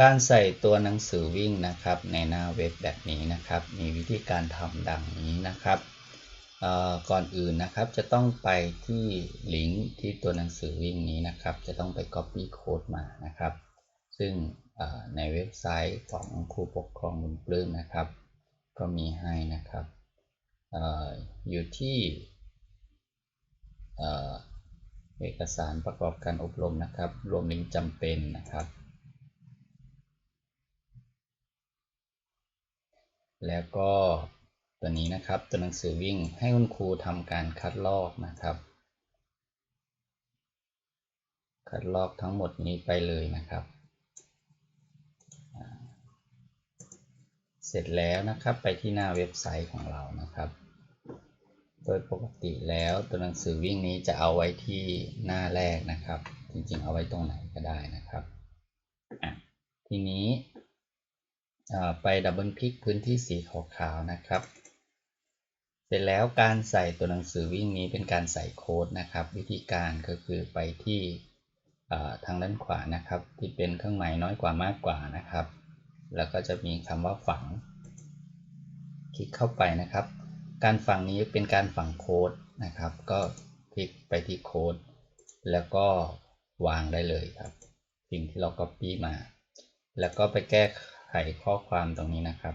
การใส่ตัวหนังสือวิ่งนะครับ ในหน้าเว็บแบบนี้นะครับ มีวิธีการทำดังนี้นะครับก่อนอื่นนะครับจะต้องไปที่ลิงก์ที่ตัวหนังสือวิ่งนี้นะครับ จะต้องไป Copy Code มานะครับ ซึ่งในเว็บไซต์ของครูปกครองบุญปลื้มนะครับ ก็มีให้นะครับออยู่ที่เอกสารประกอบการอบรมนะครับ รวมลิงก์จำเป็นนะครับ แล้วก็ตัวนี้นะครับตัวหนังสือวิ่งให้คุณครูทำการคัดลอกนะครับ คัดลอกทั้งหมดนี้ไปเลยนะครับ เสร็จแล้วนะครับไปที่หน้าเว็บไซต์ของเรานะครับ โดยปกติแล้วตัวหนังสือวิ่งนี้จะเอาไว้ที่หน้าแรกนะครับ จริงๆ เอาไว้ตรงไหนก็ได้นะครับ ทีนี้ ไปดับเบิลคลิกพื้นที่สีขาวๆนะครับ เสร็จแล้วการใส่ตัวหนังสือวิ่งนี้เป็นการใส่โค้ดนะครับ วิธีการก็คือไปที่ทางด้านขวานะครับ ที่เป็นเครื่องหมายน้อยกว่ามากกว่านะครับ แล้วก็จะมีคำว่าฝัง คลิกเข้าไปนะครับ การฝังนี้เป็นการฝังโค้ดนะครับ ก็คลิกไปที่โค้ดแล้วก็วางได้เลยครับ สิ่งที่เรา Copy มา แล้วก็ไปแก้ ขข้อความตรงนี้นะครับ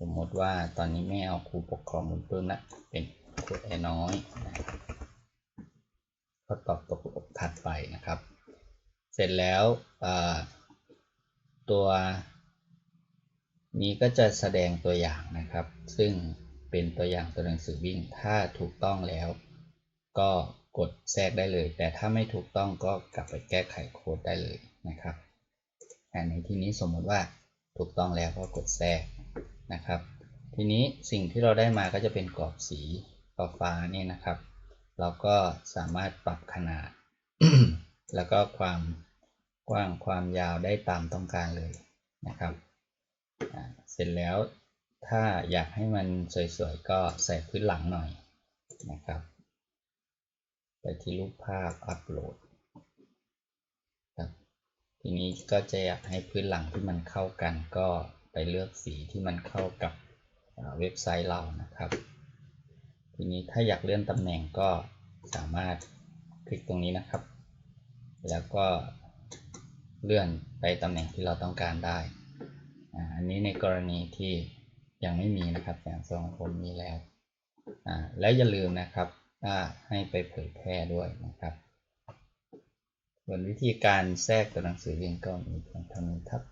สมมติว่าตอนนี้ไม่เอาครูปกครองบุญปลื้มละเป็นครูแอน้อยก็ตอบตัวถัดไปนะครับ เสร็จแล้วตัวนี้ก็จะแสดงตัวอย่างนะครับ ซึ่งเป็นตัวอย่างตัวหนังสือวิ่ง ถ้าถูกต้องแล้ว ก็กดแทรกได้เลย แต่ถ้าไม่ถูกต้องก็กลับไปแก้ไขโค้ดได้เลยนะครับ ในที่นี้สมมติว่าถูกต้องแล้วก็กดแทรกนะครับ ทีนี้สิ่งที่เราได้มาก็จะเป็นกรอบสีฟ้านี่นะครับ เราก็สามารถปรับขนาด แล้วก็ความกว้างความยาวได้ตามต้องการเลยนะครับ เสร็จแล้วถ้าอยากให้มันสวยๆ ก็ใส่พื้นหลังหน่อยนะครับ ไปที่รูปภาพอัปโหลด ทีนี้ก็จะอยากให้พื้นหลังที่มันเข้ากัน ก็ไปเลือกสีที่มันเข้ากับเว็บไซต์เรานะครับ ทีนี้ถ้าอยากเลื่อนตำแหน่งก็สามารถคลิกตรงนี้นะครับ แล้วก็เลื่อนไปตำแหน่งที่เราต้องการได้ อันนี้ในกรณีที่ยังไม่มีนะครับแสงสว่างผมมีแล้ว และอย่าลืมนะครับให้ไปเผยแพร่ด้วยนะครับ ส่วนวิธีการแทรกตัวหนังสือเองก็มีทางทับ